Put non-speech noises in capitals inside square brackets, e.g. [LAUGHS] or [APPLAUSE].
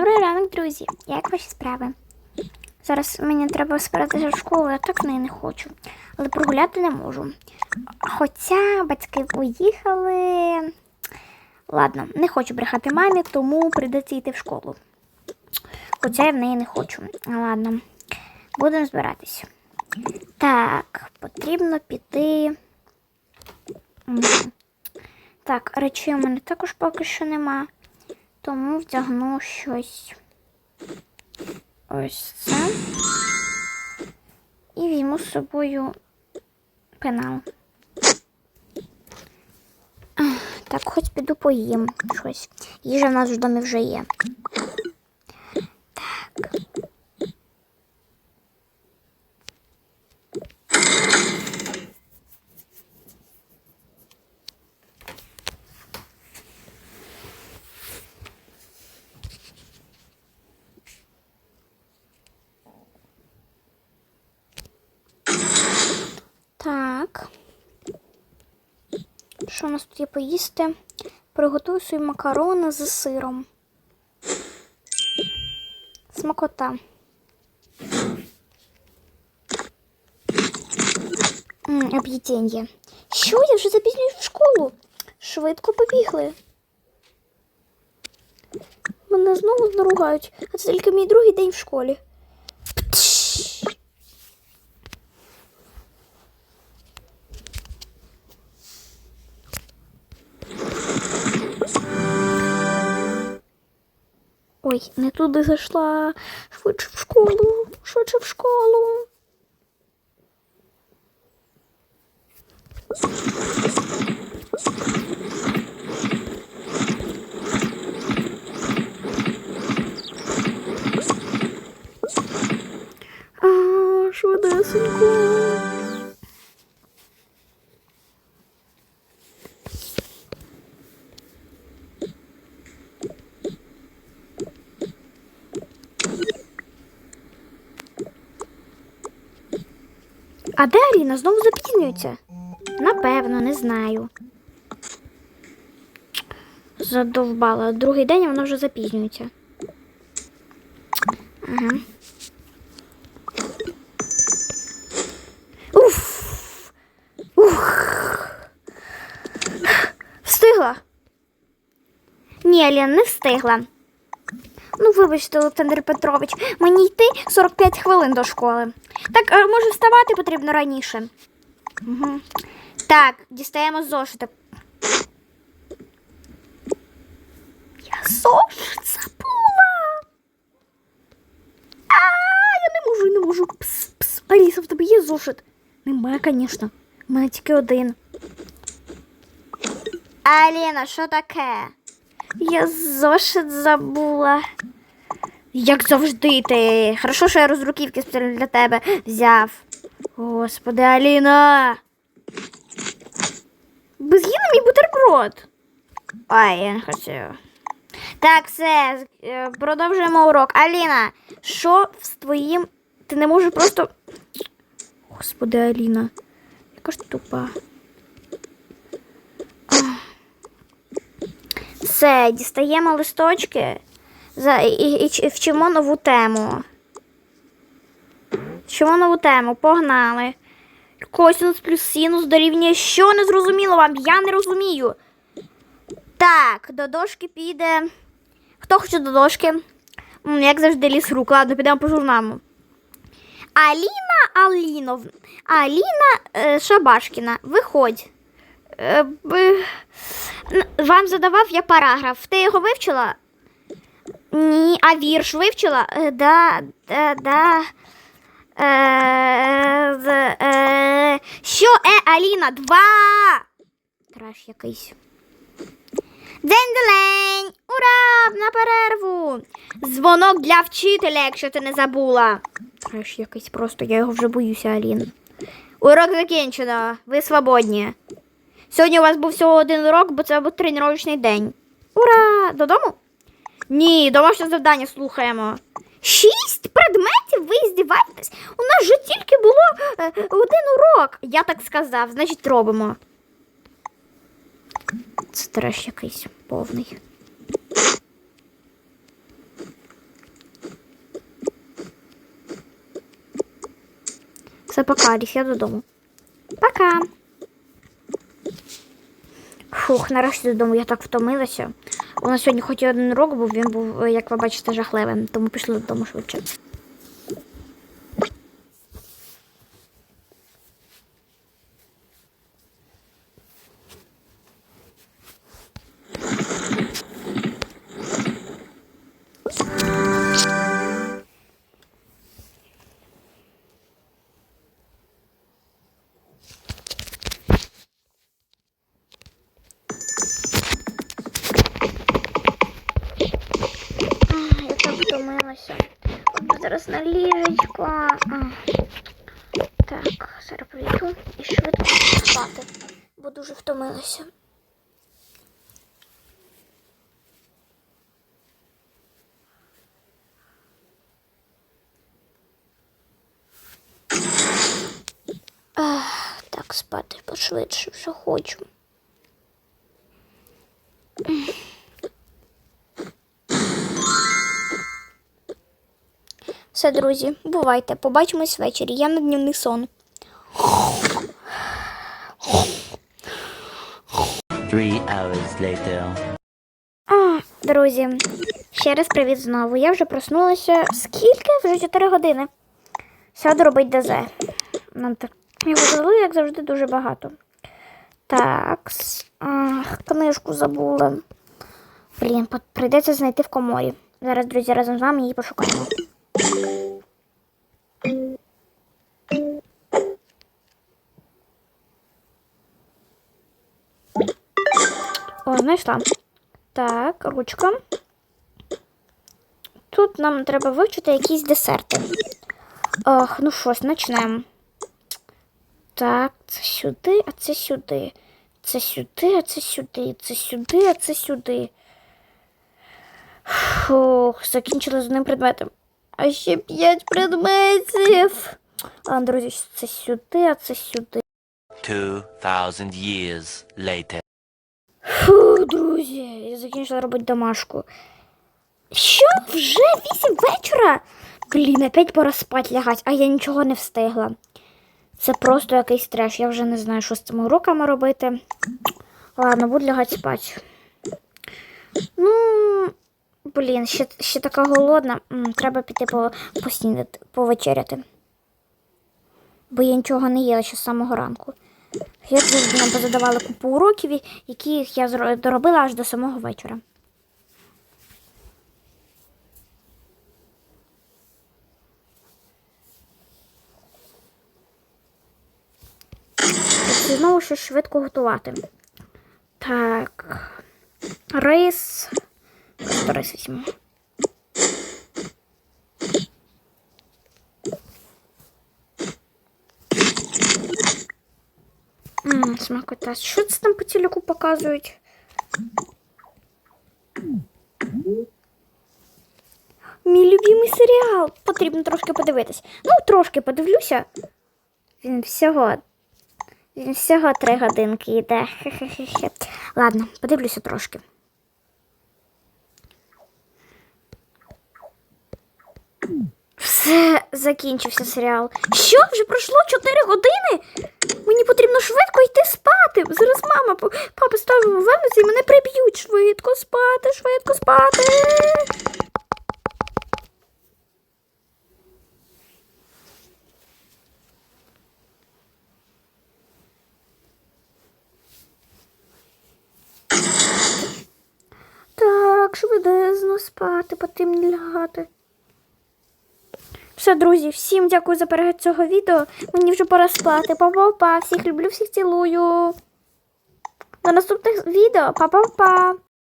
Добрий ранок, друзі. Як ваші справи? Зараз мені треба збиратися в школу, я так в неї не хочу. Але прогуляти не можу. Хоча батьки поїхали. Ладно, не хочу брехати мамі, тому прийдеться йти в школу. Хоча я в неї не хочу. Ладно, будемо збиратися. Так, потрібно піти. Так, речей у мене також поки що нема. Тому вдягну щось. Ось це. І візьму з собою пенал. Так, хоч піду поїм щось. Їжа в нас в домі вже є. Так. Так. Що у нас тут є поїсти? Приготую свої макарони з сиром. Смакота. Об'єднання. Що, я вже запізнююсь в школу? Швидко побігли. Мене знову наругають, а це тільки мій другий день в школі. Ой, не туди зайшла. Швидше в школу, швидше в школу. А де Аліна знову запізнюється? Напевно, не знаю. Задовбала. Другий день вона вже запізнюється. Ага. Уф. Ух. Встигла? Ні, Аліна, не встигла. Ну, вибачте, Олександр Петрович, мені йти 45 хвилин до школи. Так, а може вставати потрібно раніше. Угу. Так, дістаємо зошити. Я зошит забула. А, я не можу, не можу. Пс, пс. Аліса, в тебе є зошит? Немає, звісно. У мене тільки один. Аліна, що таке? Я зошит забула. Як завжди ти. Хорошо, що я розруківки спеціально для тебе взяв. Господи, Аліна. Безгіна мій бутерброд. Ай, я не хочу. Так, все, е, продовжуємо урок. Аліна, що з твоїм. Ти не можеш просто. Господи, Аліна. Яка ж тупа. Все, дістаємо листочки за, і, і, вчимо нову тему. Вчимо нову тему, погнали. Косинус плюс синус дорівнює що не зрозуміло вам? Я не розумію. Так, до дошки піде. Хто хоче до дошки? Як завжди ліс рук. Ладно, підемо по журналу. Аліна Алінов. Аліна е, Шабашкіна. Виходь. Е, Вам задавав я параграф. Ти його вивчила? Ні, а вірш вивчила? Е, Да, да, да. Е, е, що, е, Аліна? Два. Траш якийсь. Дзень-дзелень! Ура! На перерву! Дзвонок для вчителя, якщо ти не забула. Траш якийсь просто, я його вже боюся, Алін. Урок закінчено. Ви свободні. Сьогодні у вас був всього один урок, бо це був тренувальний день. Ура! Додому? Ні, домашнє завдання слухаємо. Шість предметів, ви здіваєтесь? У нас же тільки було е, один урок. Я так сказав, значить, робимо. Це треш якийсь повний. Все, пока, Аріс, я додому. Пока. Фух, нарешті додому я так втомилася. У нас сьогодні хоч і один урок був, він був, е, як ви бачите, жахливим, тому пішли додому швидше. Втомилася. От Зараз на ліжечко. Так, зараз прийду і швидко спати, бо дуже втомилася. Так, спати пошвидше вже хочу. Все, друзі, бувайте. Побачимось ввечері. Я на дневний сон. Three hours later. А, друзі, ще раз привіт знову. Я вже проснулася. Скільки? Вже 4 години. Сяду робити ДЗ. Нам так його дали, як завжди, дуже багато. Так. Ах, книжку забула. Блін, прийдеться знайти в коморі. Зараз, друзі, разом з вами її пошукаємо. О, знайшла. Так, ручка. Тут нам треба вивчити якісь десерти. Ох, ну що почнемо. Так, це сюди, а це сюди. Це сюди, а це сюди. Це сюди, а це сюди. Фух, закінчила з одним предметом. А ще п'ять предметів. А, друзі, це сюди, а це сюди. Two thousand years later. Фу, друзі, я закінчила робити домашку. Що? Вже вісім вечора? Блін, опять пора спать лягать, а я нічого не встигла. Це просто якийсь треш. Я вже не знаю, що з цими уроками робити. Ладно, буду лягати спати. Ну, блін, ще, ще така голодна. М, Треба піти по, поснідати, повечеряти. Бо я нічого не їла ще з самого ранку. Як завжди нам позадавали купу уроків, яких я доробила аж до самого вечора. Знову щось швидко готувати. Так. Рис. Просто рис візьму. Ммм, смакота. Що це там по телеку показують? Мій любимий серіал. Потрібно трошки подивитись. Ну, трошки подивлюся. Він всього. Він всього три годинки йде. [LAUGHS] Хе-хе-хе. Ладно, подивлюся трошки. Все, закінчився серіал. Що? Вже пройшло 4 години? Мені потрібно швидко йти спати. Зараз мама, папа ставить в ванну і мене приб'ють. Швидко спати, швидко спати. Так, швидезно спати, потрібно лягати. Все, друзі, всім дякую за перегляд цього відео. Мені вже пора спати. Па-па-па. Всіх люблю, всіх цілую. До наступних відео. Па-па-па.